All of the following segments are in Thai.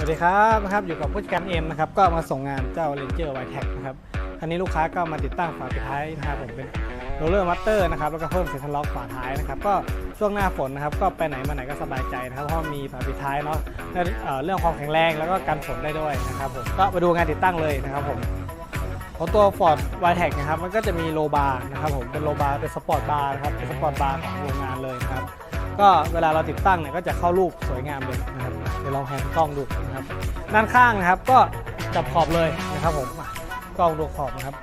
สวัสดีครับนะครับอยู่กับผู้จัดการเอ็มนะครับก็มาส่งงานเจ้า Ranger y t e c นะครับคันนี้ลูกค้าก็มาติดตั้งฝาปิดท้ายนะครับผมเป็นโรลเลอร์มัตเตอร์นะครับแล้วก็เพิ่มเซ็นทรัลล็อกฝาท้ายนะครับก็ช่วงหน้าฝนนะครับก็ไปไหนมาไหนก็สบายใจนะครับเพราะมีฝาปิดท้ายเนาะเรื่องความแข็งแรงแล้วก็กันฝนได้ด้วยนะครับผมก็มาดูงานติดตั้งเลยนะครับผมของตัว Ford y t e c นะครับมันก็จะมีโลบาร์นะครับผมเป็นโลบาร์เป็นสปอร์ตบาร์นะครับเป็นสปอร์ตบาร์ของโรงงานเลยนะครับ ก็เวลาเราติดตั้งเนี่ยก็จะเข้ารูปสวยงามเลยนะครับเดี๋ยวลองแพนกล้องดูนะครับด้านข้างนะครับก็จับขอบเลยนะครับผมกล้องดูขอบนะครับ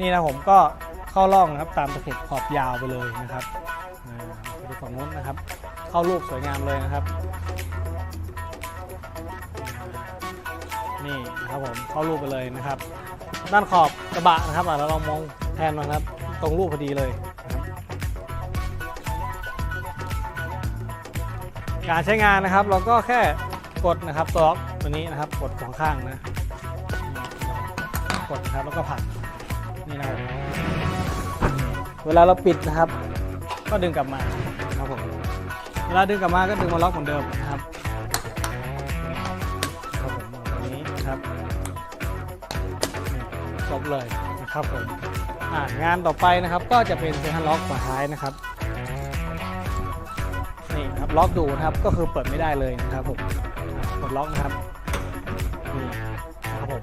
นี่นะผมก็เข้าร่องนะครับตามตะเข็บขอบยาวไปเลยนะครับไปดูฝั่งนู้นนะครับ เข้ารูปสวยงามเลยนะครับ นี่นะครับผมเข้ารูปไปเลยนะครับ ด้านขอบกระบะนะครับเราลองมองแทนนะครับ ตรงรูปพอดีเลย การใช้งานนะครับเราก็แค่กดนะครับตัวล็อกตัวนี้นะครับกดสองข้างนะกดนะครับแล้วก็ผลักนี่นะครับเวลาเราปิดนะครับ ก็ดึงกลับมานะครับผมเวลาดึงกลับมาก็ดึงมาล็อกเหมือนเดิมนะครับครับผมตรงนี้นะครับจบเลยนะครับผมงานต่อไปนะครับก็จะเป็นเซนทรัลล็อกฝาท้ายนะครับ ครับล็อกดูนะครับก็คือเปิดไม่ได้เลยนะครับผมกดล็อกนะครับนี่นะครับผม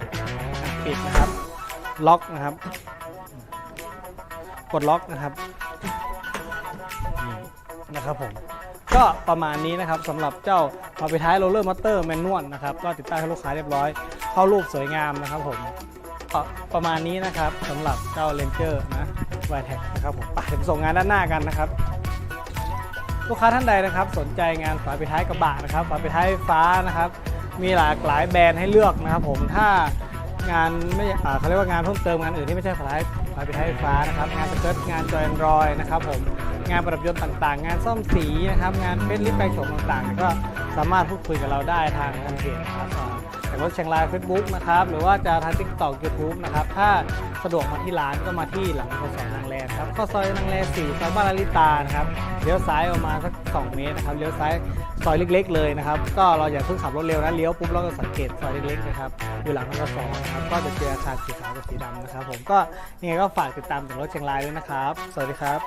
ปิดนะครับล็อกนะครับ กดล็อกนะครับนี่นะครับผมก็ประมาณนี้นะครับสำหรับเจ้าเอาไปท้ายโรลเลอร์มัตเตอร์แมนนวลนะครับก็ติดตั้งให้ลูกค้าเรียบร้อย เข้ารูปสวยงามนะครับผมประมาณนี้นะครับสำหรับเจ้าเลนเจอร์นะวายแท็กนะครับผมไปส่งงานด้านหน้ากันนะครับ ลูกค้าท่านใดนะครับ สนใจงานฝาปิดท้ายกระบะนะครับฝาปิดท้ายฟ้านะครับ มีหลากหลายแบรนด์ให้เลือกนะครับ ผมถ้างานไม่อ่าเขาเรียกว่างานเพิ่มเติมงานอื่นที่ไม่ใช่ฝาท้ายฝาปิดท้ายฟฟ้านะครับงานสเกิร์ตงานจอยแอนดรอยนะครับผม งานประดับยนต์ต่างๆ งานซ่อมสีนะครับ งานเฟซลิฟต์ไปโฉมต่างๆ ก็สามารถพูดคุยกับเราได้ทางทางเพจนะครับอ่าจากรถเชียงราย Facebook นะครับ หรือว่าจะทาง TikTok YouTube นะครับ ถ้าสะดวกมาที่ร้านก็มาที่หลังโรงซอนางแรครับข้าซอยนางแร4ซอยบ้านลาลิตานะครับเลี้ยวซ้ายประมาสัก 2 เมตรนะครับเลี้ยวซ้ายซอยเล็ก ๆ เลยนะครับ ก็เราอย่าเพิ่งขับรถเร็วนะเลี้ยวปุ๊บเราก็สังเกตซอยเล็กๆนะครับอยู่หลังรถสองนะครับก็จะเจออาคารสีขาวกับสีดำนะครับ ผมก็ยังไงก็ฝากติดตามถึงรถเชียงรายด้วยนะครับ สวัสดีครับ